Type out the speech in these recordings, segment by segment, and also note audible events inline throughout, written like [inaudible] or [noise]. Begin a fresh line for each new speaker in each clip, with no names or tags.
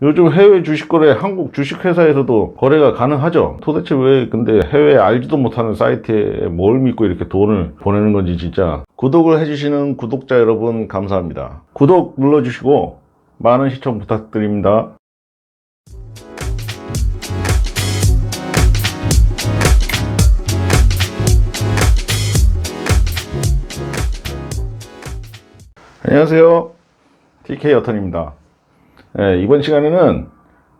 요즘 해외 주식 거래 한국 주식 회사에서도 거래가 가능하죠. 도대체 왜 근데 해외 알지도 못하는 사이트에 뭘 믿고 이렇게 돈을 보내는 건지 진짜 구독을 해주시는 구독자 여러분 감사합니다. 구독 눌러주시고 많은 시청 부탁드립니다. 안녕하세요. TK 여턴입니다. 예, 이번 시간에는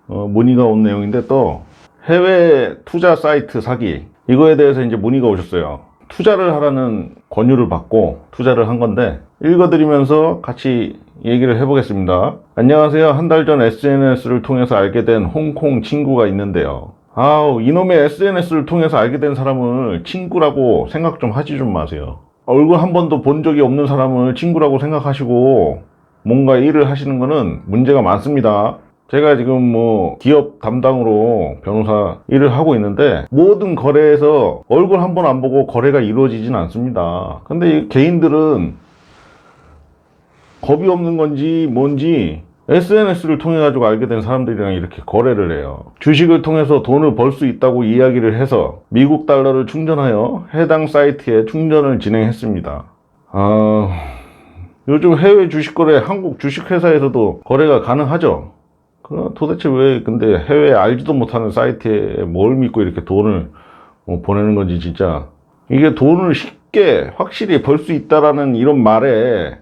어, 문의가 온 내용인데 또 해외 투자 사이트 사기 이거에 대해서 이제 문의가 오셨어요. 투자를 하라는 권유를 받고 투자를 한 건데 읽어드리면서 같이 얘기를 해보겠습니다. 안녕하세요. 한 달 전 SNS를 통해서 알게 된 홍콩 친구가 있는데요. 아우 이놈의 SNS를 통해서 알게 된 사람을 친구라고 생각 좀 하지 좀 마세요. 얼굴 한 번도 본 적이 없는 사람을 친구라고 생각하시고 뭔가 일을 하시는 거는 문제가 많습니다. 제가 지금 뭐 기업 담당으로 변호사 일을 하고 있는데 모든 거래에서 얼굴 한 번 안 보고 거래가 이루어지진 않습니다. 근데 이 개인들은 겁이 없는 건지 뭔지 SNS를 통해 가지고 알게 된 사람들이랑 이렇게 거래를 해요. 주식을 통해서 돈을 벌 수 있다고 이야기를 해서 미국 달러를 충전하여 해당 사이트에 충전을 진행했습니다. 아, 요즘 해외 주식 거래 한국 주식 회사에서도 거래가 가능하죠. 그럼 도대체 왜 근데 해외 알지도 못하는 사이트에 뭘 믿고 이렇게 돈을 뭐 보내는 건지 진짜 이게 돈을 쉽게 확실히 벌 수 있다라는 이런 말에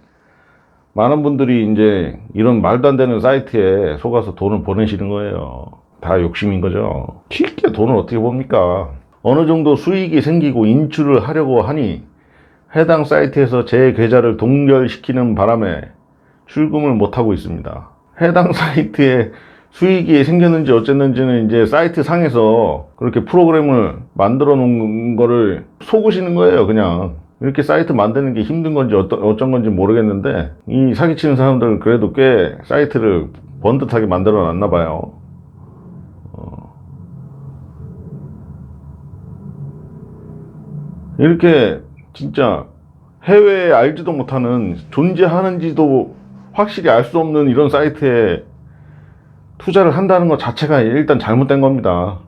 많은 분들이 이제 이런 말도 안 되는 사이트에 속아서 돈을 보내시는 거예요. 다 욕심인 거죠. 쉽게 돈을 어떻게 봅니까? 어느 정도 수익이 생기고 인출을 하려고 하니 해당 사이트에서 제 계좌를 동결시키는 바람에 출금을 못하고 있습니다. 해당 사이트에 수익이 생겼는지 어쨌는지는 이제 사이트 상에서 그렇게 프로그램을 만들어 놓은 거를 속으시는 거예요, 그냥. 이렇게 사이트 만드는 게 힘든 건지 어떤, 어쩐 건지 모르겠는데, 이 사기치는 사람들은 그래도 꽤 사이트를 번듯하게 만들어 놨나 봐요. 이렇게 진짜 해외에 알지도 못하는 존재하는지도 확실히 알 수 없는 이런 사이트에 투자를 한다는 것 자체가 일단 잘못된 겁니다.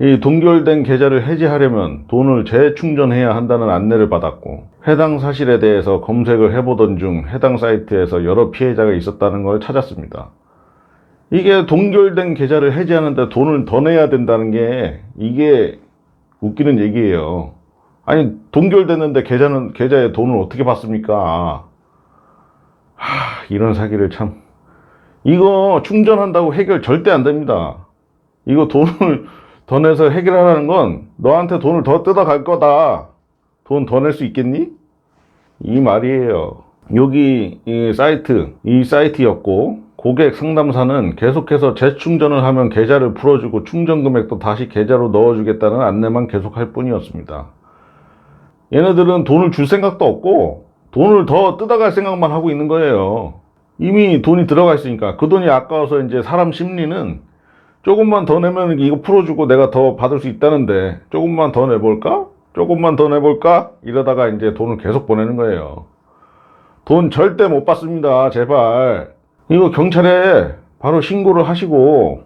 이 동결된 계좌를 해지하려면 돈을 재충전해야 한다는 안내를 받았고 해당 사실에 대해서 검색을 해보던 중 해당 사이트에서 여러 피해자가 있었다는 걸 찾았습니다. 이게 동결된 계좌를 해지하는데 돈을 더 내야 된다는 게 이게 웃기는 얘기예요. 아니 동결됐는데 계좌는 계좌에 돈을 어떻게 받습니까? 하, 이런 사기를 참 이거 충전한다고 해결 절대 안 됩니다. 이거 돈을 [laughs] 더 내서 해결하라는 건 너한테 돈을 더 뜯어갈 거다. 돈 더 낼 수 있겠니? 이 말이에요. 여기 이 사이트, 이 사이트였고 고객 상담사는 계속해서 재충전을 하면 계좌를 풀어주고 충전 금액도 다시 계좌로 넣어주겠다는 안내만 계속할 뿐이었습니다. 얘네들은 돈을 줄 생각도 없고 돈을 더 뜯어갈 생각만 하고 있는 거예요. 이미 돈이 들어가 있으니까 그 돈이 아까워서 이제 사람 심리는 조금만 더 내면 이거 풀어주고 내가 더 받을 수 있다는데 조금만 더 내볼까? 조금만 더 내볼까? 이러다가 이제 돈을 계속 보내는 거예요. 돈 절대 못 받습니다. 제발. 이거 경찰에 바로 신고를 하시고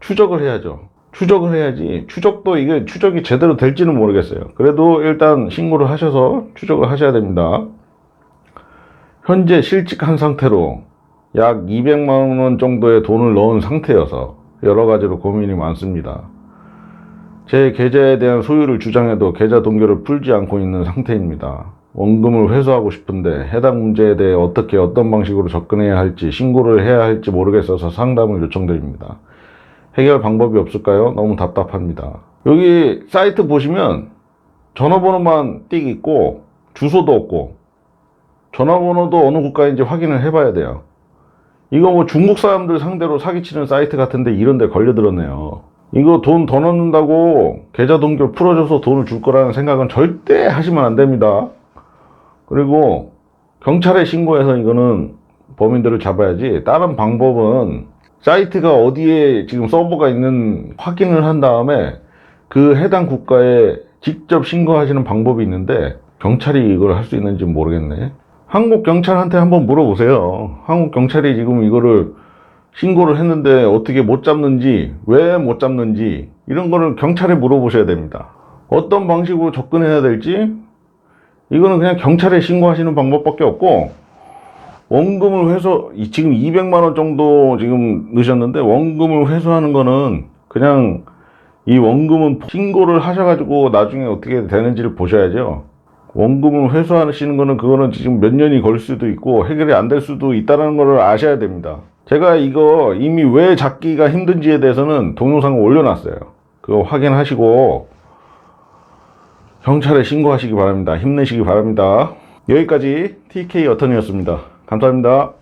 추적을 해야죠. 추적을 해야지. 추적도 이게 추적이 제대로 될지는 모르겠어요. 그래도 일단 신고를 하셔서 추적을 하셔야 됩니다. 현재 실직한 상태로 약 200만 원 정도의 돈을 넣은 상태여서 여러 가지로 고민이 많습니다. 제 계좌에 대한 소유를 주장해도 계좌 동결을 풀지 않고 있는 상태입니다. 원금을 회수하고 싶은데 해당 문제에 대해 어떻게 어떤 방식으로 접근해야 할지 신고를 해야 할지 모르겠어서 상담을 요청드립니다. 해결 방법이 없을까요? 너무 답답합니다. 여기 사이트 보시면 전화번호만 띡 있고 주소도 없고 전화번호도 어느 국가인지 확인을 해봐야 돼요. 이거 뭐 중국 사람들 상대로 사기치는 사이트 같은데 이런 데 걸려들었네요. 이거 돈 더 넣는다고 계좌 동결 풀어줘서 돈을 줄 거라는 생각은 절대 하시면 안 됩니다. 그리고 경찰에 신고해서 이거는 범인들을 잡아야지 다른 방법은 사이트가 어디에 지금 서버가 있는 확인을 한 다음에 그 해당 국가에 직접 신고하시는 방법이 있는데 경찰이 이걸 할 수 있는지 모르겠네. 한국 경찰한테 한번 물어보세요. 한국 경찰이 지금 이거를 신고를 했는데 어떻게 못 잡는지, 왜 못 잡는지, 이런 거를 경찰에 물어보셔야 됩니다. 어떤 방식으로 접근해야 될지, 이거는 그냥 경찰에 신고하시는 방법밖에 없고, 원금을 회수, 이- 지금 200만 원 정도 지금 넣으셨는데, 원금을 회수하는 거는 그냥 이 원금은 신고를 하셔가지고 나중에 어떻게 되는지를 보셔야죠. 원금을 회수하시는 거는 그거는 지금 몇 년이 걸 수도 있고 해결이 안 될 수도 있다는 걸 아셔야 됩니다. 제가 이거 이미 왜 잡기가 힘든지에 대해서는 동영상을 올려놨어요. 그거 확인하시고 경찰에 신고하시기 바랍니다. 힘내시기 바랍니다. 여기까지 TK 어턴이었습니다. 감사합니다.